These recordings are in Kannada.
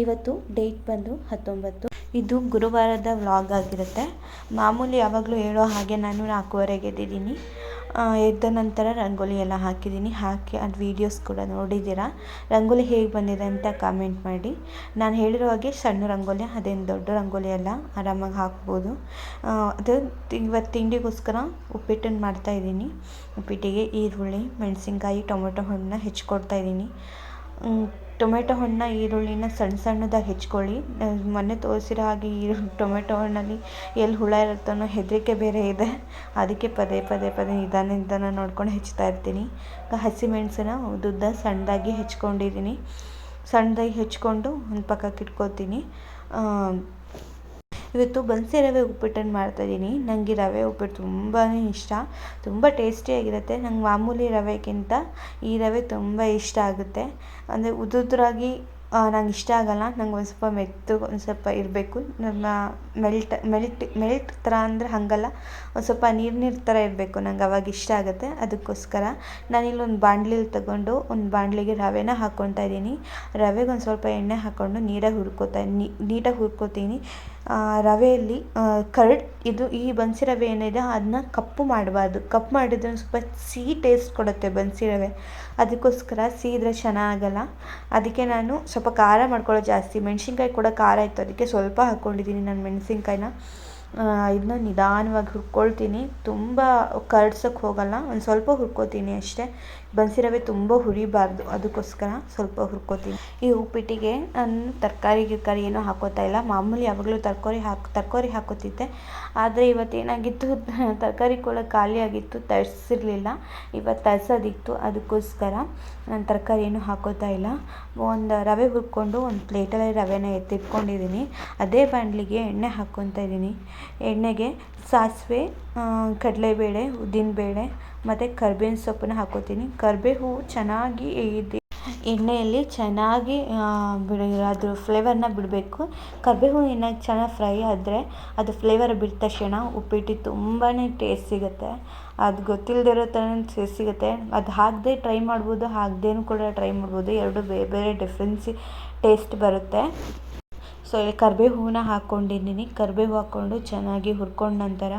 ಇವತ್ತು ಡೇಟ್ ಬಂದು ಹತ್ತೊಂಬತ್ತು. ಇದು ಗುರುವಾರದ ವ್ಲಾಗ್ ಆಗಿರುತ್ತೆ. ಮಾಮೂಲಿ ಯಾವಾಗಲೂ ಹೇಳೋ ಹಾಗೆ ನಾನು ನಾಲ್ಕೂವರೆಗೆ ಎದ್ದಿದ್ದೀನಿ. ಎದ್ದ ನಂತರ ರಂಗೋಲಿ ಎಲ್ಲ ಹಾಕಿದ್ದೀನಿ. ಹಾಕಿ ಅದು ವೀಡಿಯೋಸ್ ಕೂಡ ನೋಡಿದ್ದೀರಾ? ರಂಗೋಲಿ ಹೇಗೆ ಬಂದಿದೆ ಅಂತ ಕಾಮೆಂಟ್ ಮಾಡಿ. ನಾನು ಹೇಳಿರೋ ಹಾಗೆ ಸಣ್ಣ ರಂಗೋಲಿ, ಅದೇನು ದೊಡ್ಡ ರಂಗೋಲಿ ಅಲ್ಲ, ಆರಾಮಾಗಿ ಹಾಕ್ಬೋದು. ಅದು ಇವತ್ತು ತಿಂಡಿಗೋಸ್ಕರ ಉಪ್ಪಿಟ್ಟನ್ನು ಮಾಡ್ತಾಯಿದ್ದೀನಿ ಉಪ್ಪಿಟ್ಟಿಗೆ, ಈರುಳ್ಳಿ, ಮೆಣಸಿನ್ಕಾಯಿ, ಟೊಮೊಟೊ ಹಣ್ಣನ್ನ ಹೆಚ್ಚಿಕೊಡ್ತಾಯಿದ್ದೀನಿ ಟೊಮೆಟೊ ಹಣ್ಣನ್ನ ಈರುಳ್ಳಿನ ಸಣ್ಣ ಸಣ್ಣದಾಗಿ ಹೆಚ್ಕೊಳ್ಳಿ. ಮೊನ್ನೆ ತೋರಿಸಿರೋ ಹಾಗೆ ಈ ಟೊಮೆಟೊ ಹಣ್ಣಲ್ಲಿ ಎಲ್ಲಿ ಹುಳ ಇರುತ್ತೋ ಹೆದರಿಕೆ ಬೇರೆ ಇದೆ. ಅದಕ್ಕೆ ಪದೇ ಪದೇ ಪದೇ ನಿಧಾನ ನಿಧಾನ ನೋಡ್ಕೊಂಡು ಹೆಚ್ಚ್ತಾ ಇರ್ತೀನಿ. ಹಸಿಮೆಣಸನ್ನ ಉದ್ದುದ್ದ ಸಣ್ಣದಾಗಿ ಹೆಚ್ಕೊಂಡಿದ್ದೀನಿ. ಸಣ್ಣದಾಗಿ ಹೆಚ್ಕೊಂಡು ಒಂದು ಪಕ್ಕಕ್ಕೆ ಇಟ್ಕೊತೀನಿ ಇವತ್ತು ಬನ್ಸಿ ರವೆ ಉಪ್ಪಿಟ್ಟನ್ನು ಮಾಡ್ತಾಯಿದ್ದೀನಿ ನನಗೆ ರವೆ ಉಪ್ಪಿಟ್ಟು ತುಂಬಾ ಇಷ್ಟ. ತುಂಬ ಟೇಸ್ಟಿಯಾಗಿರುತ್ತೆ ನಂಗೆ ಮಾಮೂಲಿ ರವೆಗಿಂತ ಈ ರವೆ ತುಂಬ ಇಷ್ಟ ಆಗುತ್ತೆ. ಅಂದರೆ ಉದುದ್ರಾಗಿ ನಂಗೆ ಇಷ್ಟ ಆಗಲ್ಲ. ನಂಗೆ ಒಂದು ಸ್ವಲ್ಪ ಮೆತ್ತಗೆ ಒಂದು ಸ್ವಲ್ಪ ಇರಬೇಕು. ನಮ್ಮ ಮೆಲ್ಟ್ ಮೆಲ್ಟ್ ಮೆಲ್ಟ್ ಥರ ಅಂದರೆ ಹಾಗಲ್ಲ. ಒಂದು ಸ್ವಲ್ಪ ನೀರು ನೀರು ಥರ ಇರಬೇಕು. ನಂಗೆ ಅವಾಗ ಇಷ್ಟ ಆಗುತ್ತೆ. ಅದಕ್ಕೋಸ್ಕರ ನಾನಿಲ್ಲಿ ಒಂದು ಬಾಣಲಿಲಿ ತಗೊಂಡು ಒಂದು ಬಾಣಲಿಗೆ ರವೆನ ಹಾಕ್ಕೊತಾ ಇದ್ದೀನಿ. ರವೆಗೆ ಒಂದು ಸ್ವಲ್ಪ ಎಣ್ಣೆ ಹಾಕ್ಕೊಂಡು ನೀರಾಗಿ ಹುರ್ಕೋತಾ ನೀಟಾಗಿ ಹುರ್ಕೋತೀನಿ. ರವೆಯಲ್ಲಿ ಕರ್ಡ್. ಇದು ಈ ಬನ್ಸಿ ರವೆ ಏನಿದೆ ಅದನ್ನ ಕಪ್ಪು ಮಾಡಬಾರ್ದು. ಕಪ್ಪು ಮಾಡಿದ್ರೆ ಸ್ವಲ್ಪ ಸಿಹಿ ಟೇಸ್ಟ್ ಕೊಡುತ್ತೆ ಬನ್ಸಿ ರವೆ. ಅದಕ್ಕೋಸ್ಕರ ಸಿಹಿ ಇದ್ದರೆ ಚೆನ್ನಾಗಲ್ಲ. ಅದಕ್ಕೆ ನಾನು ಸ್ವಲ್ಪ ಖಾರ ಮಾಡ್ಕೊಳ್ಳೋದು ಜಾಸ್ತಿ. ಮೆಣ್ಸಿನ್ಕಾಯಿ ಕೂಡ ಖಾರ ಇತ್ತು. ಅದಕ್ಕೆ ಸ್ವಲ್ಪ ಹಾಕ್ಕೊಂಡಿದ್ದೀನಿ ನಾನು ಮೆಣಸಿನ್ಕಾಯಿನ. ಇದನ್ನ ನಿಧಾನವಾಗಿ ಹುರ್ಕೊಳ್ತೀನಿ. ತುಂಬ ಕರ್ಡ್ಸೋಕ್ಕೆ ಹೋಗಲ್ಲ, ಒಂದು ಸ್ವಲ್ಪ ಹುರ್ಕೋತೀನಿ ಅಷ್ಟೇ. ಬನ್ಸಿ ರವೆ ತುಂಬ ಹುರಿಬಾರ್ದು, ಅದಕ್ಕೋಸ್ಕರ ಸ್ವಲ್ಪ ಹುರ್ಕೋತೀನಿ. ಈ ಉಪ್ಪಿಟ್ಟಿಗೆ ನಾನು ತರಕಾರಿ ಗಿರ್ಕಾರಿ ಏನೂ ಹಾಕೋತಾ ಇಲ್ಲ. ಮಾಮೂಲಿ ಯಾವಾಗಲೂ ತರಕಾರಿ ಹಾಕಿ, ತರಕಾರಿ ಹಾಕೋತಿದ್ದೆ. ಆದರೆ ಇವತ್ತು ಏನಾಗಿತ್ತು ತರಕಾರಿ ಕೂಡ ಖಾಲಿಯಾಗಿತ್ತು ತರಿಸಿರ್ಲಿಲ್ಲ. ಇವತ್ತು ತರಿಸೋದಿತ್ತು, ಅದಕ್ಕೋಸ್ಕರ ನಾನು ತರಕಾರಿ ಏನೂ ಹಾಕೋತಾ ಇಲ್ಲ. ಒಂದು ರವೆ ಹುರ್ಕೊಂಡು ಒಂದು ಪ್ಲೇಟಲ್ಲಿ ರವೆನ ಎತ್ತಿಟ್ಕೊಂಡಿದ್ದೀನಿ. ಅದೇ ಬಾಂಡ್ಲಿಗೆ ಎಣ್ಣೆ ಹಾಕ್ಕೊತಾ ಇದ್ದೀನಿ. ಎಣ್ಣೆಗೆ ಸಾಸಿವೆ ಕಡಲೆಬೇಳೆ, ಉದ್ದಿನಬೇಳೆ ಮತ್ತು ಕರ್ಬೇವಿನ ಸೊಪ್ಪನ್ನ ಹಾಕ್ಕೋತೀನಿ. ಕರಿಬೇವು ಚೆನ್ನಾಗಿ ಇದು ಎಣ್ಣೆಯಲ್ಲಿ ಚೆನ್ನಾಗಿ ಬಿಡ ಅದ್ರ ಫ್ಲೇವರ್ನ ಬಿಡಬೇಕು. ಕರಿಬೇವು ಎಣ್ಣೆಗೆ ಚೆನ್ನಾಗಿ ಫ್ರೈ ಆದರೆ ಅದು ಫ್ಲೇವರ್ ಬಿಟ್ಟ ತಕ್ಷಣ ಉಪ್ಪಿಟ್ಟು ತುಂಬಾ ಟೇಸ್ಟ್ ಸಿಗುತ್ತೆ. ಅದು ಗೊತ್ತಿಲ್ಲದಿರೋ ಥರ ಟೇಸ್ಟ್ ಸಿಗುತ್ತೆ. ಅದು ಹಾಕದೆ ಟ್ರೈ ಮಾಡ್ಬೋದು, ಹಾಕ್ದೇನೂ ಕೂಡ ಟ್ರೈ ಮಾಡ್ಬೋದು. ಎರಡು ಬೇರೆ ಬೇರೆ ಡಿಫ್ರೆನ್ಸ್ ಟೇಸ್ಟ್ ಬರುತ್ತೆ. ಸೊ ಇಲ್ಲಿ ಕರಿಬೇವು ಹೂವನ್ನ ಹಾಕ್ಕೊಂಡಿದ್ದೀನಿ ಕರಿಬೇವು ಹಾಕ್ಕೊಂಡು ಚೆನ್ನಾಗಿ ಹುರ್ಕೊಂಡ ನಂತರ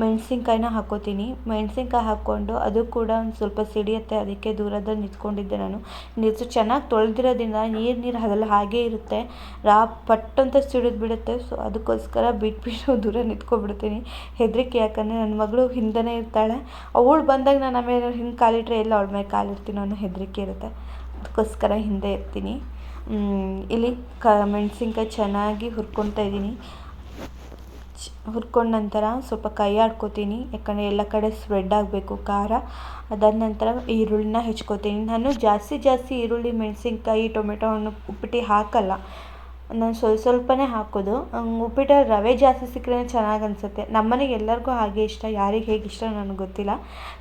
ಮೆಣಸಿನ್ಕಾಯಿನ ಹಾಕ್ಕೋತೀನಿ ಮೆಣಸಿನ್ಕಾಯಿ ಹಾಕ್ಕೊಂಡು ಅದು ಕೂಡ ಒಂದು ಸ್ವಲ್ಪ ಸಿಡಿಯುತ್ತೆ. ಅದಕ್ಕೆ ದೂರದಲ್ಲಿ ನಿಂತ್ಕೊಂಡಿದ್ದೆ ನಾನು. ನೀರು ಚೆನ್ನಾಗಿ ತೊಳೆದಿರೋದ್ರಿಂದ ನೀರು ನೀರು ಅದೆಲ್ಲ ಹಾಗೇ ಇರುತ್ತೆ. ರಾ, ಪಟ್ಟಂತ ಸಿಡಿದು ಬಿಡುತ್ತೆ. ಸೊ, ಅದಕ್ಕೋಸ್ಕರ ಬಿಟ್ಬಿಟ್ಟು ದೂರ ನಿಂತ್ಕೊಬಿಡ್ತೀನಿ ಹೆದರಿಕೆ, ಯಾಕಂದರೆ ನನ್ನ ಮಗಳು ಹಿಂದೆ ಇರ್ತಾಳೆ. ಅವಳು ಬಂದಾಗ ನಾನು ಆಮೇಲೆ ಹಿಂಗೆ ಕಾಲಿಟ್ರೆ ಎಲ್ಲ ಅವಳ ಮೇಲೆ ಕಾಲಿಡ್ತೀನೋ ಅನ್ನೋ ಹೆದರಿಕೆ ಇರುತ್ತೆ. ಅದಕ್ಕೋಸ್ಕರ ಹಿಂದೆ ಇರ್ತೀನಿ. ಇಲ್ಲಿ ಕ, ಮೆಣಸಿನ್ಕಾಯಿ ಚೆನ್ನಾಗಿ ಹುರ್ಕೊತಾ ಇದ್ದೀನಿ ಹುರ್ಕೊಂಡ ನಂತರ ಸ್ವಲ್ಪ ಕೈ ಆಡ್ಕೊತೀನಿ, ಯಾಕಂದರೆ ಎಲ್ಲ ಕಡೆ ಸ್ಪ್ರೆಡ್ ಆಗಬೇಕು ಖಾರ. ಅದಾದ ನಂತರ ಈರುಳ್ಳಿನ ಹೆಚ್ಕೊತೀನಿ. ನಾನು ಜಾಸ್ತಿ ಜಾಸ್ತಿ ಈರುಳ್ಳಿ, ಮೆಣಸಿನ್ಕಾಯಿ ಟೊಮೆಟೊ ಹಣ್ಣು ಉಪ್ಪಿಟ್ಟಿಗೆ ಹಾಕಲ್ಲ. ನಾನು ಸ್ವಲ್ಪ ಸ್ವಲ್ಪನೇ ಹಾಕೋದು. ಉಪ್ಪಿಟ್ಟಲ್ಲಿ ರವೆ ಜಾಸ್ತಿ ಸಿಕ್ಕರೆ ಚೆನ್ನಾಗಿ ಅನಿಸುತ್ತೆ. ನಮ್ಮನೆಗೆ ಎಲ್ಲರಿಗೂ ಹಾಗೆ ಇಷ್ಟ, ಯಾರಿಗೆ ಹೇಗೆ ಇಷ್ಟ ನನಗೆ ಗೊತ್ತಿಲ್ಲ.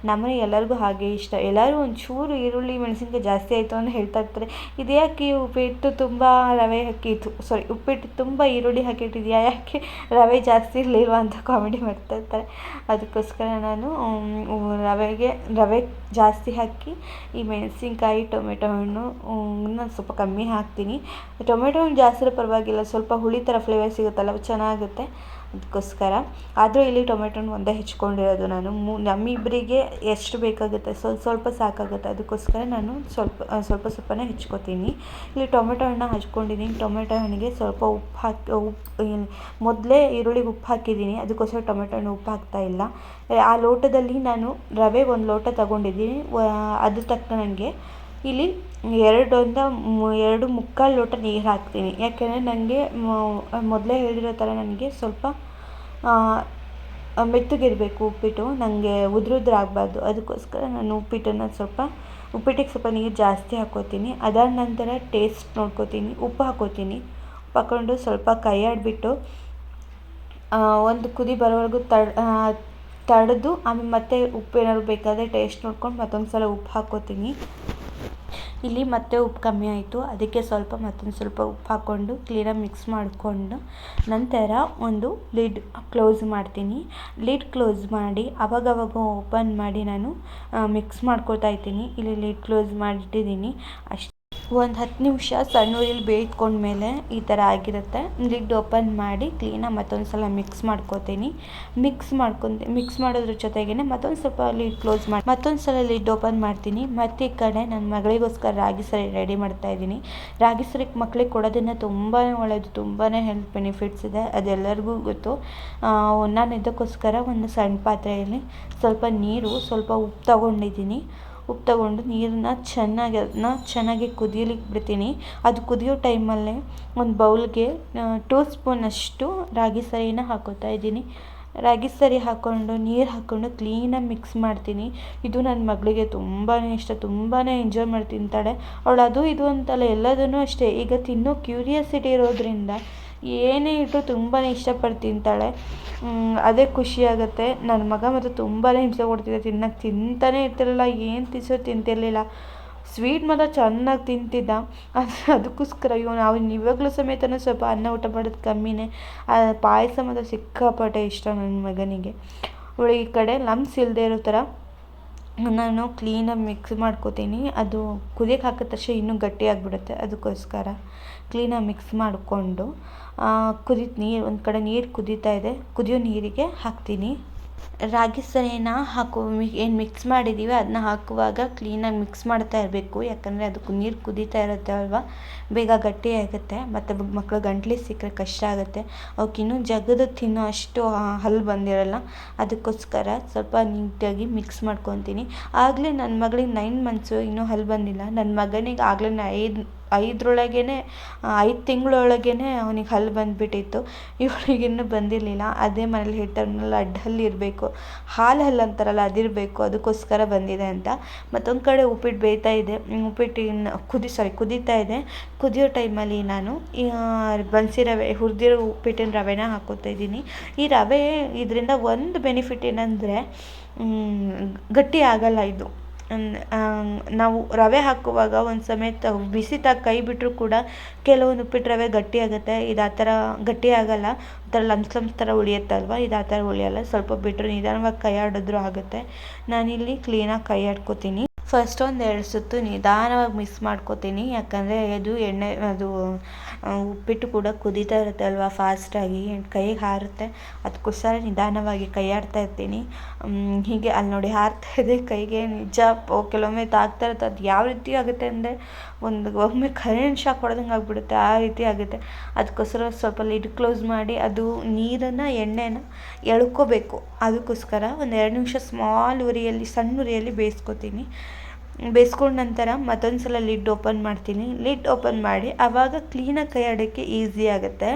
ನಮ್ಮನೆಗೆ ಎಲ್ಲರಿಗೂ ಹಾಗೆ ಇಷ್ಟ. ಎಲ್ಲರೂ ಒಂಚೂರು ಈರುಳ್ಳಿ, ಮೆಣಸಿನ್ಕಾಯಿ ಜಾಸ್ತಿ ಆಯಿತು ಅಂತ ಹೇಳ್ತಾ ಇರ್ತಾರೆ ಇದ್ಯಾಕೆ ಉಪ್ಪಿಟ್ಟು ತುಂಬ ರವೆ ಹಾಕಿತ್ತು? ಸಾರಿ ಉಪ್ಪಿಟ್ಟು ತುಂಬ ಈರುಳ್ಳಿ ಹಾಕಿಟ್ಟಿದೆಯಾ? ಯಾಕೆ ರವೆ ಜಾಸ್ತಿ ಇರಲಿಲ್ವಾ? ಅಂತ ಕಾಮಿಡಿ ಮಾಡ್ತಾ ಇರ್ತಾರೆ. ಅದಕ್ಕೋಸ್ಕರ ನಾನು ರವೆಗೆ, ರವೆ ಜಾಸ್ತಿ ಹಾಕಿ, ಈ ಮೆಣಸಿನ್ಕಾಯಿ, ಟೊಮೆಟೊ ಹಣ್ಣು ನಾನು ಸ್ವಲ್ಪ ಕಮ್ಮಿ ಹಾಕ್ತೀನಿ. ಟೊಮೆಟೊ ಹಣ್ಣು ಜಾಸ್ತಿ ಪರವಾಗಿಲ್ಲ, ಸ್ವಲ್ಪ ಹುಳಿ ಥರ ಫ್ಲೇವರ್ ಸಿಗುತ್ತಲ್ಲ ಚೆನ್ನಾಗುತ್ತೆ ಅದಕ್ಕೋಸ್ಕರ. ಆದರೂ ಇಲ್ಲಿ ಟೊಮೆಟೊನ ಒಂದೇ ಹೆಚ್ಕೊಂಡಿರೋದು ನಾನು. ಮೂ ನಮ್ಮಿಬ್ಬರಿಗೆ ಎಷ್ಟು ಬೇಕಾಗುತ್ತೆ? ಸ್ವಲ್ಪ ಸ್ವಲ್ಪ ಸಾಕಾಗುತ್ತೆ. ಅದಕ್ಕೋಸ್ಕರ ನಾನು ಸ್ವಲ್ಪ ಸ್ವಲ್ಪ ಸ್ವಲ್ಪನೇ ಹೆಚ್ಕೊತೀನಿ. ಇಲ್ಲಿ ಟೊಮೆಟೊ ಹಣ್ಣು ಹಚ್ಕೊಂಡಿದ್ದೀನಿ ಟೊಮೆಟೊ ಹಣ್ಣಿಗೆ ಸ್ವಲ್ಪ ಉಪ್ಪು ಹಾಕಿ ಉಪ್ಪು ಮೊದಲೇ ಈರುಳ್ಳಿಗೆ ಉಪ್ಪು ಹಾಕಿದ್ದೀನಿ ಅದಕ್ಕೋಸ್ಕರ ಟೊಮೆಟೊ ಹಣ್ಣು ಉಪ್ಪು ಹಾಕ್ತಾ ಇಲ್ಲ. ಆ ಲೋಟದಲ್ಲಿ ನಾನು ರವೆ ಒಂದು ಲೋಟ ತಗೊಂಡಿದ್ದೀನಿ. ಅದು ತಕ್ಕನಂಗೆ ಇಲ್ಲಿ ಎರಡರಿಂದ ಎರಡು ಮುಕ್ಕಾಲು ಲೋಟ ನೀರು ಹಾಕ್ತೀನಿ. ಯಾಕೆಂದರೆ ನನಗೆ ಮೊದಲೇ ಹೇಳಿರೋ ಥರ ನನಗೆ ಸ್ವಲ್ಪ ಮೆತ್ತಗಿರಬೇಕು ಉಪ್ಪಿಟ್ಟು. ನನಗೆ ಉದುರು ಉದುರು ಆಗಬಾರ್ದು. ಅದಕ್ಕೋಸ್ಕರ ನಾನು ಉಪ್ಪಿಟ್ಟನ್ನು ಸ್ವಲ್ಪ, ಉಪ್ಪಿಟ್ಟಿಗೆ ಸ್ವಲ್ಪ ನೀರು ಜಾಸ್ತಿ ಹಾಕ್ಕೋತೀನಿ ಅದಾದ ನಂತರ ಟೇಸ್ಟ್ ನೋಡ್ಕೋತೀನಿ. ಉಪ್ಪು ಹಾಕ್ಕೋತೀನಿ ಉಪ್ಪು ಹಾಕ್ಕೊಂಡು ಸ್ವಲ್ಪ ಕೈ ಆಡಿಬಿಟ್ಟು ಒಂದು ಕುದಿ ಬರೋವರೆಗೂ ತಡ್ ತಡೆದು ಆಮೇಲೆ ಮತ್ತೆ ಉಪ್ಪು ಏನಾದ್ರು ಬೇಕಾದರೆ ಟೇಸ್ಟ್ ನೋಡ್ಕೊಂಡು ಮತ್ತೊಂದು ಸಲ ಉಪ್ಪು ಹಾಕ್ಕೋತೀನಿ ಇಲ್ಲಿ ಮತ್ತೆ ಉಪ್ಪು ಕಮ್ಮಿ ಆಯಿತು. ಅದಕ್ಕೆ ಸ್ವಲ್ಪ ಮತ್ತೊಂದು ಸ್ವಲ್ಪ ಉಪ್ಪು ಹಾಕ್ಕೊಂಡು ಕ್ಲೀನಾಗಿ ಮಿಕ್ಸ್ ಮಾಡಿಕೊಂಡು ನಂತರ ಒಂದು ಲಿಡ್ ಕ್ಲೋಸ್ ಮಾಡ್ತೀನಿ. ಲಿಡ್ ಕ್ಲೋಸ್ ಮಾಡಿ ಅವಾಗವಾಗ ಓಪನ್ ಮಾಡಿ ನಾನು ಮಿಕ್ಸ್ ಮಾಡ್ಕೊತಾ ಇದ್ದೀನಿ ಇಲ್ಲಿ ಲಿಡ್ ಕ್ಲೋಸ್ ಮಾಡಿಟ್ಟಿದ್ದೀನಿ. ಅಷ್ಟು ಒಂದು ಹತ್ತು ನಿಮಿಷ ಸಣ್ಣ ಉರಿಲಿ ಬೇಯ್ಕೊಂಡ್ಮೇಲೆ ಈ ಥರ ಆಗಿರುತ್ತೆ. ಲಿಡ್ ಓಪನ್ ಮಾಡಿ ಕ್ಲೀನಾಗಿ ಮತ್ತೊಂದು ಸಲ ಮಿಕ್ಸ್ ಮಾಡ್ಕೋತೀನಿ. ಮಿಕ್ಸ್ ಮಾಡ್ಕೊತೀನಿ ಮಿಕ್ಸ್ ಮಾಡೋದ್ರ ಜೊತೆಗೇ ಮತ್ತೊಂದು ಸ್ವಲ್ಪ ಲಿಡ್ ಕ್ಲೋಸ್ ಮಾಡಿ, ಮತ್ತೊಂದು ಸಲ ಲಿಡ್ ಓಪನ್ ಮಾಡ್ತೀನಿ. ಮತ್ತು ಈ ಕಡೆ ನನ್ನ ಮಗಳಿಗೋಸ್ಕರ ರಾಗಿ ಸರಿ ರೆಡಿ ಮಾಡ್ತಾ ಇದ್ದೀನಿ. ರಾಗಿ ಸರಿ ಮಕ್ಳಿಗೆ ಕೊಡೋದನ್ನು ತುಂಬಾ ಒಳ್ಳೆಯದು ತುಂಬಾ ಹೆಲ್ತ್ ಬೆನಿಫಿಟ್ಸ್ ಇದೆ. ಅದೆಲ್ಲರಿಗೂ ಗೊತ್ತು. ನಾನು ಇದಕ್ಕೋಸ್ಕರ ಒಂದು ಸಣ್ಣ ಪಾತ್ರೆಯಲ್ಲಿ ಸ್ವಲ್ಪ ನೀರು, ಸ್ವಲ್ಪ ಉಪ್ಪು ತಗೊಂಡಿದ್ದೀನಿ. ಉಪ್ಪು ತಗೊಂಡು ನೀರನ್ನ ಚೆನ್ನಾಗಿ ಅದನ್ನ ಚೆನ್ನಾಗಿ ಕುದಿಯಲಿಕ್ಕೆ ಬಿಡ್ತೀನಿ. ಅದು ಕುದಿಯೋ ಟೈಮಲ್ಲೇ ಒಂದು ಬೌಲ್ಗೆ ಟೂ ಸ್ಪೂನಷ್ಟು ರಾಗಿ ಸರಿನ ಹಾಕೋತಾ ಇದ್ದೀನಿ. ರಾಗಿ ಸರಿ ಹಾಕ್ಕೊಂಡು ನೀರು ಹಾಕ್ಕೊಂಡು ಕ್ಲೀನಾಗಿ ಮಿಕ್ಸ್ ಮಾಡ್ತೀನಿ. ಇದು ನನ್ನ ಮಗಳಿಗೆ ತುಂಬಾ ಇಷ್ಟ ತುಂಬಾ ಎಂಜಾಯ್ ಮಾಡಿ ತಿಂತಾಳೆ ಅವಳು ಅದು ಇದು ಅಂತಲ್ಲ, ಎಲ್ಲದನ್ನೂ ಅಷ್ಟೇ. ಈಗ ತಿನ್ನೋ ಕ್ಯೂರಿಯಾಸಿಟಿ ಇರೋದರಿಂದ ಏನೇ ಇಟ್ಟರು ತುಂಬಾ ಇಷ್ಟಪಟ್ಟು ತಿಂತಾಳೆ ಅದೇ ಖುಷಿ ಆಗುತ್ತೆ. ನನ್ನ ಮಗ ಮಾತ್ರ ತುಂಬಾ ಹಿಂಸೆ ಕೊಡ್ತಿದ್ದೆ ತಿನ್ನಕ್ಕೆ ತಿಂತಾನೇ ಇರ್ತಿರಲಿಲ್ಲ ಏನು ತಿನ್ಸೋ ತಿಂತಿರಲಿಲ್ಲ. ಸ್ವೀಟ್ ಮಾತ್ರ ಚೆನ್ನಾಗಿ ತಿಂತಿದ್ದ. ಅದು, ಅದಕ್ಕೋಸ್ಕರ ಇವನು ನಾವು ಇವಾಗಲೂ ಸಮೇತನೂ ಸ್ವಲ್ಪ ಅನ್ನ ಊಟ ಮಾಡೋದು ಕಮ್ಮಿನೇ. ಪಾಯಸ ಮಾತ್ರ ಸಿಕ್ಕಾಪಟ್ಟೆ ಇಷ್ಟ ನನ್ನ ಮಗನಿಗೆ. ಅವಳು ಈ ಕಡೆ ಲಮ್ಸ್ ಇಲ್ಲದೆ ಇರೋ ಥರ ನಾನು ಕ್ಲೀನಾಗಿ ಮಿಕ್ಸ್ ಮಾಡ್ಕೋತೀನಿ. ಅದು ಕುದಿಯಕ್ಕೆ ಹಾಕಿದ ತಕ್ಷಣ ಇನ್ನೂ ಗಟ್ಟಿಯಾಗಿಬಿಡುತ್ತೆ ಅದಕ್ಕೋಸ್ಕರ ಕ್ಲೀನಾಗಿ ಮಿಕ್ಸ್ ಮಾಡಿಕೊಂಡು. ಕುದಿದ ನೀರು, ಒಂದು ಕಡೆ ನೀರು ಕುದೀತಾ ಇದೆ. ಕುದಿಯೋ ನೀರಿಗೆ ಹಾಕ್ತೀನಿ. ರಾಗಿ ಸರಿನ ಹಾಕೋ ಏನು ಮಿಕ್ಸ್ ಮಾಡಿದ್ದೀವಿ ಅದನ್ನ ಹಾಕುವಾಗ ಕ್ಲೀನಾಗಿ ಮಿಕ್ಸ್ ಮಾಡ್ತಾ ಇರಬೇಕು. ಯಾಕಂದರೆ ಅದಕ್ಕೆ ನೀರು ಕುದೀತಾ ಇರುತ್ತೆ ಅಲ್ವಾ? ಬೇಗ ಗಟ್ಟಿ ಆಗುತ್ತೆ. ಮತ್ತು ಮಕ್ಕಳು ಗಂಟ್ಲಿಗೆ ಸಿಕ್ಕರೆ ಕಷ್ಟ ಆಗುತ್ತೆ. ಅವಕ್ಕೆ ಇನ್ನೂ ಜಗದು ತಿನ್ನೋ ಅಷ್ಟು ಹಲ್ಲು ಬಂದಿರಲ್ಲ. ಅದಕ್ಕೋಸ್ಕರ ಸ್ವಲ್ಪ ನೀಟಾಗಿ ಮಿಕ್ಸ್ ಮಾಡ್ಕೊತೀನಿ. ಆಗಲೇ ನನ್ನ ಮಗಳಿಗೆ ನೈನ್ ಮಂತ್ಸು ಇನ್ನೂ ಹಲ್ಲು ಬಂದಿಲ್ಲ. ನನ್ನ ಮಗನಿಗೆ ಆಗಲೇ ಐದು ಐದರೊಳಗೇ ಐದು ತಿಂಗಳೊಳಗೇ ಅವ್ನಿಗೆ ಹಲ್ಲು ಬಂದುಬಿಟ್ಟಿತ್ತು. ಇವಳಿಗಿನ್ನೂ ಬಂದಿರಲಿಲ್ಲ. ಅದೇ ಮನೇಲಿ ಹೇಳ್ತಾರಲ್ಲ ಅಡ್ಡ ಇರಬೇಕು. ಹಾಲು ಹಲ್ಲು ಅಂತಾರಲ್ಲ, ಅದಿರಬೇಕು. ಅದಕ್ಕೋಸ್ಕರ ಬಂದಿದೆ ಅಂತ. ಮತ್ತೊಂದು ಕಡೆ ಉಪ್ಪಿಟ್ಟು ಬೇಯ್ತಾ ಇದೆ. ಉಪ್ಪಿಟ್ಟಿನ ಕುದಿ ಸಾರಿ ಕುದೀತಾ ಇದೆ. ಕುದಿಯೋ ಟೈಮಲ್ಲಿ ನಾನು ಬನ್ಸಿ ರವೆ, ಹುರಿದಿರೋ ಉಪ್ಪಿಟ್ಟಿನ ರವೆನ ಹಾಕೋತಾ ಇದ್ದೀನಿ. ಈ ರವೆ ಇದರಿಂದ ಒಂದು ಬೆನಿಫಿಟ್ ಏನಂದರೆ ಗಟ್ಟಿ ಆಗೋಲ್ಲ ಇದು. ನಾವು ರವೆ ಹಾಕುವಾಗ ಒಂದು ಸಮೇತ ಬಿಸಿತಾಗ ಕೈ ಬಿಟ್ಟರೂ ಕೂಡ ಕೆಲವೊಂದು ಉಪ್ಪಿಟ್ಟು ರವೆ ಗಟ್ಟಿ ಆಗುತ್ತೆ. ಇದು ಆ ಥರ ಗಟ್ಟಿ ಆಗಲ್ಲ. ಒಂಥರ ಲಮ್ಸ್ ಲಮ್ಸ್ ಥರ ಉಳಿಯುತ್ತಲ್ವ? ಇದು ಆ ಥರ ಉಳಿಯಲ್ಲ. ಸ್ವಲ್ಪ ಬಿಟ್ಟರೆ ನಿಧಾನವಾಗಿ ಕೈ ಆಡಿದ್ರೂ ಆಗುತ್ತೆ. ನಾನಿಲ್ಲಿ ಕ್ಲೀನಾಗಿ ಕೈ ಆಡ್ಕೊತೀನಿ. ಫಸ್ಟ್ ಒಂದು ಎರಡು ಸುತ್ತು ನಿಧಾನವಾಗಿ ಮಿಕ್ಸ್ ಮಾಡ್ಕೋತೀನಿ. ಯಾಕಂದರೆ ಅದು ಎಣ್ಣೆ, ಅದು ಉಪ್ಪಿಟ್ಟು ಕೂಡ ಕುದೀತಾ ಇರುತ್ತೆ ಅಲ್ವಾ ಫಾಸ್ಟಾಗಿ. ಕೈಗೆ ಹಾರುತ್ತೆ. ಅದಕ್ಕೋಸ್ಕರ ನಿಧಾನವಾಗಿ ಕೈ ಆಡ್ತಾ ಇರ್ತೀನಿ. ಹೀಗೆ ಅಲ್ಲಿ ನೋಡಿ ಹಾರ್ತಾ ಇದೆ. ಕೈಗೆ ನಿಜ ಕೆಲವೊಮ್ಮೆ ತಾಗ್ತಾ ಇರುತ್ತೆ. ಅದು ಯಾವ ರೀತಿ ಆಗುತ್ತೆ ಅಂದರೆ ಒಂದು, ಒಮ್ಮೆ ಕರೆಂಟ್ ಶಾಕ್ ಹೊಡೆದಂಗೆ ಆಗಿಬಿಡುತ್ತೆ. ಆ ರೀತಿ ಆಗುತ್ತೆ. ಅದಕ್ಕೋಸ್ಕರ ಸ್ವಲ್ಪ ಲಿಡ್ ಕ್ಲೋಸ್ ಮಾಡಿ ಅದು ನೀರನ್ನು, ಎಣ್ಣೆನ ಎಳ್ಕೋಬೇಕು. ಅದಕ್ಕೋಸ್ಕರ ಒಂದು ಎರಡು ನಿಮಿಷ ಸ್ಮಾಲ್ ಉರಿಯಲ್ಲಿ, ಸಣ್ಣ ಉರಿಯಲ್ಲಿ ಬೇಯಿಸ್ಕೊತೀನಿ. ಬೇಯಿಸ್ಕೊಂಡ ನಂತರ ಮತ್ತೊಂದು ಸಲ ಲಿಡ್ ಓಪನ್ ಮಾಡ್ತೀನಿ. ಲಿಡ್ ಓಪನ್ ಮಾಡಿ ಆವಾಗ ಕ್ಲೀನಾಗಿ ಕೈ ಆಡೋಕ್ಕೆ ಈಸಿ ಆಗುತ್ತೆ.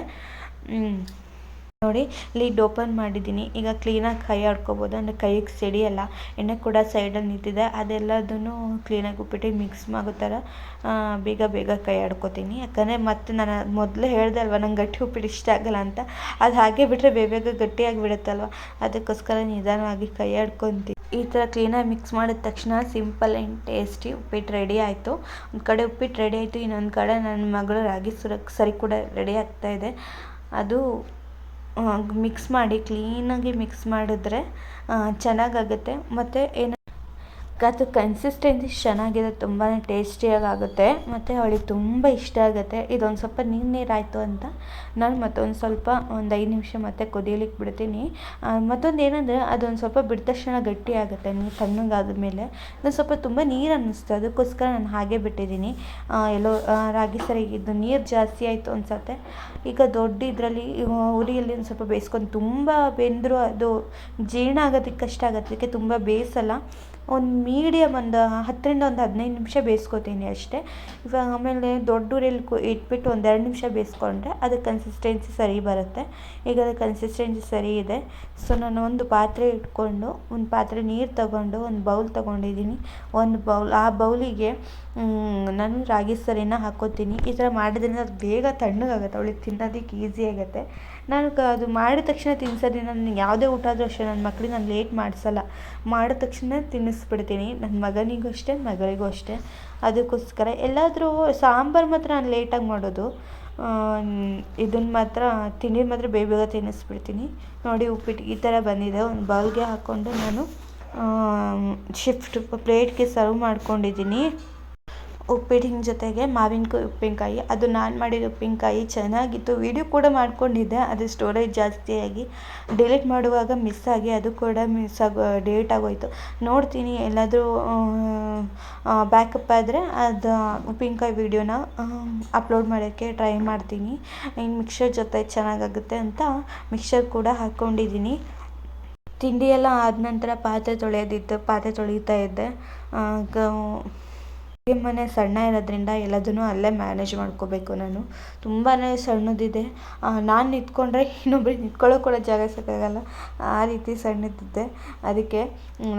ನೋಡಿ, ಲಿಡ್ ಓಪನ್ ಮಾಡಿದ್ದೀನಿ. ಈಗ ಕ್ಲೀನಾಗಿ ಕೈ ಆಡ್ಕೊಬೋದು. ಅಂದರೆ ಕೈಗೆ ಸಿಡಿಯಲ್ಲ ಎಣ್ಣೆ ಕೂಡ ಸೈಡಲ್ಲಿ ನಿಂತಿದೆ. ಅದೆಲ್ಲದನ್ನು ಕ್ಲೀನಾಗಿ ಉಪ್ಪಿಟ್ಟಿಗೆ ಮಿಕ್ಸ್ ಆಗೋ ಥರ ಬೇಗ ಬೇಗ ಕೈ ಆಡ್ಕೋತೀನಿ. ಯಾಕಂದರೆ ಮತ್ತೆ ನಾನು ಮೊದಲು ಹೇಳಿದೆ ಅಲ್ವಾ, ನಂಗೆ ಗಟ್ಟಿ ಉಪ್ಪಿಟ್ಟು ಇಷ್ಟ ಆಗಲ್ಲ ಅಂತ. ಅದು ಹಾಗೆ ಬಿಟ್ಟರೆ ಬೇಗ ಬೇಗ ಗಟ್ಟಿಯಾಗಿ ಬಿಡುತ್ತಲ್ವ? ಅದಕ್ಕೋಸ್ಕರ ನಿಧಾನವಾಗಿ ಕೈ ಆಡ್ಕೊತೀನಿ. ಈ ಥರ ಕ್ಲೀನಾಗಿ ಮಿಕ್ಸ್ ಮಾಡಿದ ತಕ್ಷಣ simple and tasty uppittu ready ಆಯಿತು. ಒಂದು ಕಡೆ ಉಪ್ಪಿಟ್ಟು ರೆಡಿ ಆಯಿತು, ಇನ್ನೊಂದು ಕಡೆ ನನ್ನ ಮಗಳು ರಾಗಿ ಸುರಕ್ ಸರಿ ಕೂಡ ರೆಡಿ ಆಗ್ತಾ ಇದೆ. ಅದು ಮಿಕ್ಸ್ ಮಾಡಿ ಕ್ಲೀನಾಗಿ ಮಿಕ್ಸ್ ಮಾಡಿದ್ರೆ ಚೆನ್ನಾಗಾಗುತ್ತೆ ಮತ್ತು ಏನು ಅದು ಕನ್ಸಿಸ್ಟೆನ್ಸಿ ಚೆನ್ನಾಗಿದೆ ತುಂಬಾ ಟೇಸ್ಟಿಯಾಗಿ ಆಗುತ್ತೆ ಮತ್ತು ಅವಳಿಗೆ ತುಂಬ ಇಷ್ಟ ಆಗುತ್ತೆ. ಇದೊಂದು ಸ್ವಲ್ಪ ನೀರು ನೀರು ಆಯಿತು ಅಂತ ನಾನು ಮತ್ತೊಂದು ಸ್ವಲ್ಪ ಒಂದು ಐದು ನಿಮಿಷ ಮತ್ತೆ ಕುದಿಯಲಿಕ್ಕೆ ಬಿಡ್ತೀನಿ. ಮತ್ತೊಂದು ಏನಂದರೆ ಅದೊಂದು ಸ್ವಲ್ಪ ಬಿಟ್ಟ ತಕ್ಷಣ ಗಟ್ಟಿ ಆಗುತ್ತೆ ನೀರು ತಣ್ಣಗಾದ ಮೇಲೆ ಅದೊಂದು ಸ್ವಲ್ಪ ತುಂಬ ನೀರು ಅನ್ನಿಸ್ತು, ಅದಕ್ಕೋಸ್ಕರ ನಾನು ಹಾಗೆ ಬಿಟ್ಟಿದ್ದೀನಿ. ಎಲ್ಲೋ ರಾಗಿ ಸರಿ ಇದು ನೀರು ಜಾಸ್ತಿ ಆಯಿತು ಅನ್ಸುತ್ತೆ. ಈಗ ದೊಡ್ಡ ಇದರಲ್ಲಿ ಉರಿಯಲ್ಲಿ ಒಂದು ಸ್ವಲ್ಪ ಬೇಯಿಸ್ಕೊಂಡು ತುಂಬ ಬೆಂದರೂ, ಅದು ಜೀರ್ಣ ಆಗೋದಕ್ಕೆ ಕಷ್ಟ ಆಗೋದಕ್ಕೆ ಅದಕ್ಕೆ ತುಂಬ ಬೇಯಿಸಲ್ಲ. ಒಂದು ಮೀಡಿಯಮ್ ಒಂದು ಹತ್ತರಿಂದ ಒಂದು ಹದಿನೈದು ನಿಮಿಷ ಬೇಯಿಸ್ಕೊತೀನಿ ಅಷ್ಟೇ. ಇವಾಗ ಆಮೇಲೆ ದೊಡ್ಡ ಉರಿಯಲ್ಲಿ ಕು ಇಟ್ಬಿಟ್ಟು ಒಂದು ಎರಡು ನಿಮಿಷ ಬೇಯಿಸ್ಕೊಂಡ್ರೆ ಅದು ಕನ್ಸಿಸ್ಟೆನ್ಸಿ ಸರಿ ಬರುತ್ತೆ. ಈಗ ಅದು ಕನ್ಸಿಸ್ಟೆನ್ಸಿ ಸರಿ ಇದೆ. ಸೊ ನಾನು ಒಂದು ಪಾತ್ರೆ ಇಟ್ಕೊಂಡು, ಒಂದು ಪಾತ್ರೆ ನೀರು ತಗೊಂಡು, ಒಂದು ಬೌಲ್ ತಗೊಂಡಿದ್ದೀನಿ. ಒಂದು ಬೌಲ್, ಆ ಬೌಲಿಗೆ ನಾನು ರಾಗಿ ಸರಿನ ಹಾಕ್ಕೋತೀನಿ ಈ ಥರ ಮಾಡಿದ್ರಿಂದ ಅದು ಬೇಗ ತಣ್ಣಗಾಗುತ್ತೆ. ಅವಳಿಗೆ ತಿನ್ನೋದಕ್ಕೆ ಈಸಿ ಆಗುತ್ತೆ. ನಾನು ಕ ಅದು ಮಾಡಿದ ತಕ್ಷಣ ತಿನ್ನಿಸೋದ್ರಿಂದ ನಾನು ಯಾವುದೇ ಊಟ ಆದರೂ ಅಷ್ಟೇ, ನನ್ನ ಮಕ್ಳಿಗೆ ನಾನು ಲೇಟ್ ಮಾಡಿಸಲ್ಲ. ಮಾಡಿದ ತಕ್ಷಣ ತಿನ್ನಿಸ್ಬಿಡ್ತೀನಿ. ನನ್ನ ಮಗನಿಗೂ ಅಷ್ಟೇ, ಮಗಳಿಗೂ ಅಷ್ಟೇ. ಅದಕ್ಕೋಸ್ಕರ ಎಲ್ಲಾದರೂ ಸಾಂಬಾರು ಮಾತ್ರ ನಾನು ಲೇಟಾಗಿ ಮಾಡೋದು. ಇದನ್ನು ಮಾತ್ರ, ತಿಂಡಿ ಮಾತ್ರ ಬೇಗ ಬೇಗ ತಿನ್ನಿಸ್ಬಿಡ್ತೀನಿ. ನೋಡಿ ಉಪ್ಪಿಟ್ಟು ಈ ಥರ ಬಂದಿದೆ. ಒಂದು ಬೌಲ್ಗೆ ಹಾಕ್ಕೊಂಡು ನಾನು ಶಿಫ್ಟ್ ಪ್ಲೇಟ್ಗೆ ಸರ್ವ್ ಮಾಡ್ಕೊಂಡಿದ್ದೀನಿ. ಉಪ್ಪಿಟ್ಟಿನ ಜೊತೆಗೆ ಮಾವಿನಕಾಯಿ ಉಪ್ಪಿನಕಾಯಿ. ಅದು ನಾನು ಮಾಡಿದ ಉಪ್ಪಿನಕಾಯಿ ಚೆನ್ನಾಗಿತ್ತು. ವೀಡಿಯೋ ಕೂಡ ಮಾಡ್ಕೊಂಡಿದ್ದೆ. ಅದು ಸ್ಟೋರೇಜ್ ಜಾಸ್ತಿಯಾಗಿ ಡಿಲೀಟ್ ಮಾಡುವಾಗ ಮಿಸ್ ಆಗಿ ಅದು ಕೂಡ ಮಿಸ್ ಆಗೋ ಡಿಲೀಟ್ ಆಗೋಯಿತು. ನೋಡ್ತೀನಿ ಎಲ್ಲಾದರೂ ಬ್ಯಾಕಪ್ ಆದರೆ ಅದು ಉಪ್ಪಿನಕಾಯಿ ವೀಡಿಯೋನ ಅಪ್ಲೋಡ್ ಮಾಡೋಕ್ಕೆ ಟ್ರೈ ಮಾಡ್ತೀನಿ. ಇನ್ನು ಮಿಕ್ಸರ್ ಜೊತೆ ಚೆನ್ನಾಗಾಗುತ್ತೆ ಅಂತ ಮಿಕ್ಸರ್ ಕೂಡ ಹಾಕ್ಕೊಂಡಿದ್ದೀನಿ ತಿಂಡಿ ಎಲ್ಲ ಆದ ನಂತರ ಪಾತ್ರೆ ತೊಳೆಯೋದಿತ್ತು ಪಾತ್ರೆ ತೊಳಿತಾ ಇದ್ದೆ. ಅಡುಗೆ ಮನೆ ಸಣ್ಣ ಇರೋದ್ರಿಂದ ಎಲ್ಲದನ್ನೂ ಅಲ್ಲೇ ಮ್ಯಾನೇಜ್ ಮಾಡ್ಕೋಬೇಕು ನಾನು. ತುಂಬಾ ಸಣ್ಣದಿದೆ. ನಾನು ನಿಂತ್ಕೊಂಡ್ರೆ ಇನ್ನೊಬ್ರಿಗೆ ನಿಂತ್ಕೊಳ್ಳೋಕೆ ಕೂಡ ಜಾಗ ಸಾಕಾಗಲ್ಲ ಆ ರೀತಿ ಸಣ್ಣದಿದೆ. ಅದಕ್ಕೆ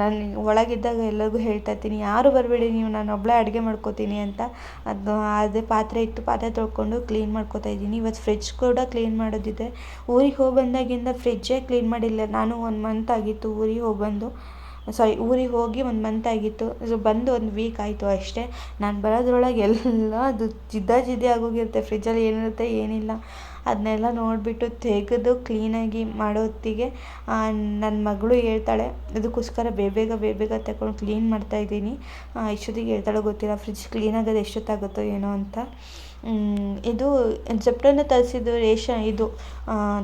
ನಾನು ಒಳಗಿದ್ದಾಗ ಎಲ್ಲರಿಗೂ ಹೇಳ್ತಾ ಇರ್ತೀನಿ. ಯಾರೂ ಬರಬೇಡಿ, ನೀವು ನಾನು ಒಬ್ಬಳೇ ಅಡುಗೆ ಮಾಡ್ಕೋತೀನಿ ಅಂತ. ಅದು, ಅದೇ ಪಾತ್ರೆ ಇತ್ತು ಪಾತ್ರೆ ತೊಳ್ಕೊಂಡು ಕ್ಲೀನ್ ಮಾಡ್ಕೋತಾ ಇದ್ದೀನಿ. ಇವತ್ತು ಫ್ರಿಜ್ ಕೂಡ ಕ್ಲೀನ್ ಮಾಡೋದಿದೆ. ಊರಿಗೆ ಹೋಗಿ ಬಂದಾಗಿಂದ ಫ್ರಿಜ್ಜೇ ಕ್ಲೀನ್ ಮಾಡಿಲ್ಲ. ನಾನು ಒಂದು ಮಂತ್ ಆಗಿತ್ತು ಊರಿಗೆ ಹೋಗಿ ಬಂದು ಸಾರಿ ಊರಿಗೆ ಹೋಗಿ ಒಂದು ಮಂತ್ ಆಗಿತ್ತು. ಸೊ ಬಂದು ಒಂದು ವೀಕ್ ಆಯಿತು ಅಷ್ಟೇ. ನಾನು ಬರೋದ್ರೊಳಗೆ ಎಲ್ಲ ಅದು ಜಿದ್ದ ಜಿದ್ದೆ ಆಗೋಗಿರುತ್ತೆ. ಫ್ರಿಜ್ಜಲ್ಲಿ ಏನಿರುತ್ತೆ ಏನಿಲ್ಲ. ಅದನ್ನೆಲ್ಲ ನೋಡಿಬಿಟ್ಟು ತೆಗೆದು ಕ್ಲೀನಾಗಿ ಮಾಡೋ ಹೊತ್ತಿಗೆ ನನ್ನ ಮಗಳು ಹೇಳ್ತಾಳೆ ಅದಕ್ಕೋಸ್ಕರ ಬೇಬೇಗ ಬೇಗ ಬೇಗ ಬೇಗ ತಗೊಂಡು ಕ್ಲೀನ್ ಮಾಡ್ತಾಯಿದ್ದೀನಿ ಎಷ್ಟೊತ್ತಿಗೆ ಹೇಳ್ತಾಳೋ, ಗೊತ್ತಿಲ್ಲ ಫ್ರಿಜ್ ಕ್ಲೀನ್ ಆಗೋದು ಎಷ್ಟೊತ್ತಾಗುತ್ತೋ ಏನೋ ಅಂತ. ಇದು ಜೆಪ್ಟೋಯಿಂದ ತರಿಸಿದ್ದು ರೇಷನ್ ಇದು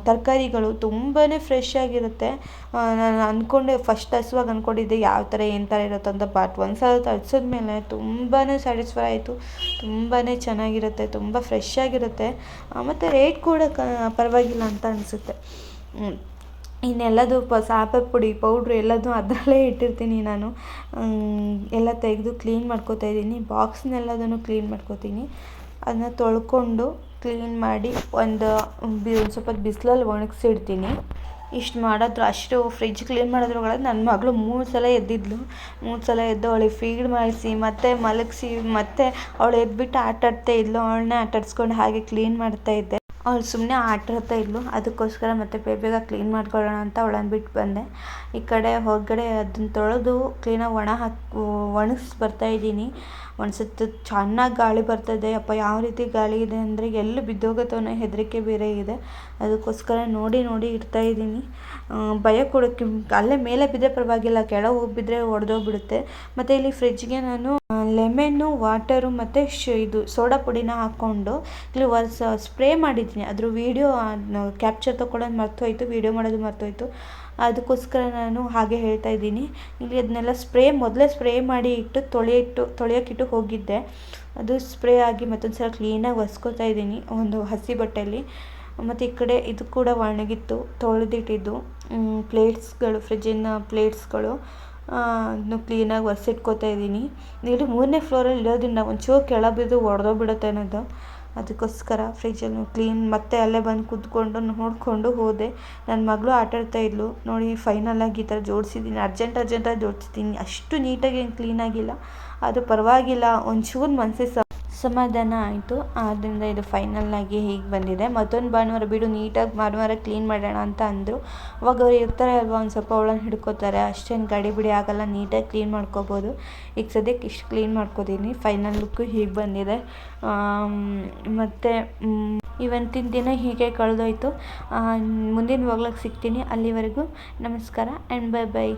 ತರಕಾರಿಗಳು ತುಂಬಾ ಫ್ರೆಶ್ ಆಗಿರುತ್ತೆ. ನಾನು ಅಂದ್ಕೊಂಡೆ ಫಸ್ಟ್ ತರಿಸುವಾಗ ಅಂದ್ಕೊಂಡಿದ್ದೆ ಯಾವ ಥರ ಏನು ಥರ ಇರುತ್ತೆ ಅಂತ ಬಟ್ ಒಂದು ಸಲ ತರಿಸಿದ್ಮೇಲೆ ತುಂಬಾ ಸ್ಯಾಟಿಸ್ಫೈ ಆಯಿತು. ತುಂಬಾ ಚೆನ್ನಾಗಿರುತ್ತೆ, ತುಂಬ ಫ್ರೆಶ್ ಆಗಿರುತ್ತೆ. ಮತ್ತು ರೇಟ್ ಕೂಡ ಕ, ಪರವಾಗಿಲ್ಲ ಅಂತ ಅನಿಸುತ್ತೆ. ಇನ್ನೆಲ್ಲದು ಪ ಸಾಂಬಾರು ಪುಡಿ ಪೌಡ್ರು ಎಲ್ಲದೂ ಅದರಲ್ಲೇ ಇಟ್ಟಿರ್ತೀನಿ ನಾನು. ಎಲ್ಲ ತೆಗೆದು ಕ್ಲೀನ್ ಮಾಡ್ಕೋತಾ ಇದ್ದೀನಿ ಬಾಕ್ಸ್ನೆಲ್ಲದನ್ನು ಕ್ಲೀನ್ ಮಾಡ್ಕೊತೀನಿ. ಅದನ್ನ ತೊಳ್ಕೊಂಡು ಕ್ಲೀನ್ ಮಾಡಿ ಒಂದು, ಬಿ, ಒಂದು ಸ್ವಲ್ಪ ಬಿಸಿಲಲ್ಲಿ ಒಣಗಿಸಿಡ್ತೀನಿ. ಇಷ್ಟು ಮಾಡಿದ್ರು ಅಷ್ಟು ಫ್ರಿಜ್ ಕ್ಲೀನ್ ಮಾಡೋದ್ರೊಳಗೆ ನನ್ನ ಮಗಳು ಮೂರು ಸಲ ಎದ್ದಿದ್ಲು. ಮೂರು ಸಲ ಎದ್ದು ಅವಳಿಗೆ ಫೀಡ್ ಮಾಡಿಸಿ, ಮತ್ತೆ ಮಲಗಿಸಿ, ಮತ್ತೆ ಅವಳು ಎದ್ಬಿಟ್ಟು ಆಟಾಡ್ತಾ ಇದ್ಲು. ಅವಳನ್ನೇ ಆಟಾಡಿಸ್ಕೊಂಡು ಹಾಗೆ ಕ್ಲೀನ್ ಮಾಡ್ತಾಯಿದ್ದೆ ಅವಳು ಸುಮ್ಮನೆ ಆಟ ಇದ್ಲು ಅದಕ್ಕೋಸ್ಕರ ಮತ್ತೆ ಬೇಗ ಬೇಗ ಕ್ಲೀನ್ ಮಾಡ್ಕೊಳ್ಳೋಣ ಅಂತ ಅವಳನ್ನು ಬಿಟ್ಟು ಬಂದೆ. ಈ ಕಡೆ ಹೊರಗಡೆ ಅದನ್ನು ತೊಳೆದು ಕ್ಲೀನಾಗಿ ಒಣ ಹಾಕಿ ಬರ್ತಾ ಇದ್ದೀನಿ. ಒಣಸುತ್ತೆ ಚೆನ್ನಾಗಿ ಗಾಳಿ ಬರ್ತದೆ ಅಪ್ಪ, ಯಾವ ರೀತಿ ಗಾಳಿ ಇದೆ ಅಂದರೆ ಎಲ್ಲಿ ಬಿದ್ದೋಗುತ್ತೋ ಅನ್ನೋ ಹೆದರಿಕೆ ಬೇರೆ ಇದೆ. ಅದಕ್ಕೋಸ್ಕರ ನೋಡಿ ನೋಡಿ ಇಡ್ತಾ ಇದ್ದೀನಿ. ಭಯ ಕೊಡೋಕ್ಕೆ ಅಲ್ಲೇ ಮೇಲೆ ಬಿದ್ದರೆ ಪರವಾಗಿಲ್ಲ. ಕೆಳಗೆ ಹೋಗಿ ಬಿದ್ದರೆ ಒಡೆದೋಗ್ಬಿಡುತ್ತೆ. ಮತ್ತು ಇಲ್ಲಿ ಫ್ರಿಜ್ಗೆ ನಾನು ಲೆಮೆನ್ನು ವಾಟರು ಮತ್ತು ಶ್, ಇದು ಸೋಡಾ ಪುಡಿನ ಹಾಕ್ಕೊಂಡು ಇಲ್ಲಿ ಸ್ಪ್ರೇ ಸ್ಪ್ರೇ ಮಾಡಿದ್ದೀನಿ ಅದ್ರ ವೀಡಿಯೋ ಕ್ಯಾಪ್ಚರ್ ತಗೊಳ್ಳೋದು ಮರ್ತೋಯ್ತು ವೀಡಿಯೋ ಮಾಡೋದು ಮರ್ತೋಯ್ತು. ಅದಕ್ಕೋಸ್ಕರ ನಾನು ಹಾಗೆ ಹೇಳ್ತಾ ಇದ್ದೀನಿ. ಇಲ್ಲಿ ಅದನ್ನೆಲ್ಲ ಸ್ಪ್ರೇ ಮೊದಲೇ ಸ್ಪ್ರೇ ಮಾಡಿ ಇಟ್ಟು, ತೊಳೆಯಿಟ್ಟು ತೊಳೆಯೋಕ್ಕಿಟ್ಟು ಹೋಗಿದ್ದೆ. ಅದು ಸ್ಪ್ರೇ ಆಗಿ ಮತ್ತೊಂದು ಸಲ ಕ್ಲೀನಾಗಿ ಒರೆಸ್ಕೋತಾ ಇದ್ದೀನಿ ಒಂದು ಹಸಿ ಬಟ್ಟೆಯಲ್ಲಿ ಮತ್ತು ಈ ಕಡೆ ಇದು ಕೂಡ ಒಣಗಿತ್ತು, ತೊಳೆದಿಟ್ಟಿದ್ದು. ಪ್ಲೇಟ್ಸ್ಗಳು ಫ್ರಿಜ್ಜಿನ ಪ್ಲೇಟ್ಸ್ಗಳು ಅದನ್ನು ಕ್ಲೀನಾಗಿ ಒರೆಸಿಟ್ಕೋತಾ ಇದ್ದೀನಿ. ಇಲ್ಲಿ ಮೂರನೇ ಫ್ಲೋರಲ್ಲಿ ಇರೋದ್ರಿಂದ ಒಂಚೂರು ಕೆಳ ಬಿದ್ದು ಒಡೆದೋಗ್ಬಿಡುತ್ತೆ ಅನ್ನೋದು. ಅದಕ್ಕೋಸ್ಕರ ಫ್ರಿಜ್ಜಲ್ಲಿ ಕ್ಲೀನ್ ಮತ್ತೆ ಅಲ್ಲೇ ಬಂದು ಕೂತ್ಕೊಂಡು ನೋಡಿಕೊಂಡು ಹೋದೆ. ನನ್ನ ಮಗಳು ಆಟಾಡ್ತಾ ಇದ್ಲು. ನೋಡಿ ಫೈನಲಾಗಿ ಈ ಥರ ಜೋಡಿಸಿದ್ದೀನಿ. ಅರ್ಜೆಂಟ್ ಅರ್ಜೆಂಟಾಗಿ ಜೋಡಿಸಿದ್ದೀನಿ. ಅಷ್ಟು ನೀಟಾಗಿ ಏನು ಕ್ಲೀನಾಗಿಲ್ಲ ಅದು ಪರವಾಗಿಲ್ಲ. ಒಂಚೂರು ಮನಸ್ಸಿಗೆ ಸಮಾಧಾನ ಆಯಿತು. ಆದ್ದರಿಂದ ಇದು ಫೈನಲ್ಲಾಗಿ ಹೀಗೆ ಬಂದಿದೆ. ಮತ್ತೊಂದು ಭಾನುವಾರ ಬಿಡು, ನೀಟಾಗಿ ಭಾನುವಾರ ಕ್ಲೀನ್ ಮಾಡೋಣ ಅಂತ ಅಂದರು. ಅವಾಗ ಅವ್ರು ಇರ್ತಾರೆ ಅಲ್ವಾ, ಒಂದು ಸ್ವಲ್ಪ ಅವಳನ್ನು ಹಿಡ್ಕೋತಾರೆ. ಅಷ್ಟೇನು ಗಡಿ ಬಿಡಿ ಆಗೋಲ್ಲ, ನೀಟಾಗಿ ಕ್ಲೀನ್ ಮಾಡ್ಕೋಬೋದು. ಈಗ ಸದ್ಯಕ್ಕೆ ಇಷ್ಟು ಕ್ಲೀನ್ ಮಾಡ್ಕೋತೀನಿ. ಫೈನಲ್ ಲುಕ್ಕು ಹೀಗೆ ಬಂದಿದೆ. ಮತ್ತು ಇವತ್ತಿನ ದಿನ ಹೀಗೆ ಕಳೆದೋಯ್ತು. ಮುಂದಿನ ಹೋಗ್ಲಕ್ಕೆ ಸಿಗ್ತೀನಿ. ಅಲ್ಲಿವರೆಗೂ ನಮಸ್ಕಾರ ಆ್ಯಂಡ್ ಬೈ ಬೈ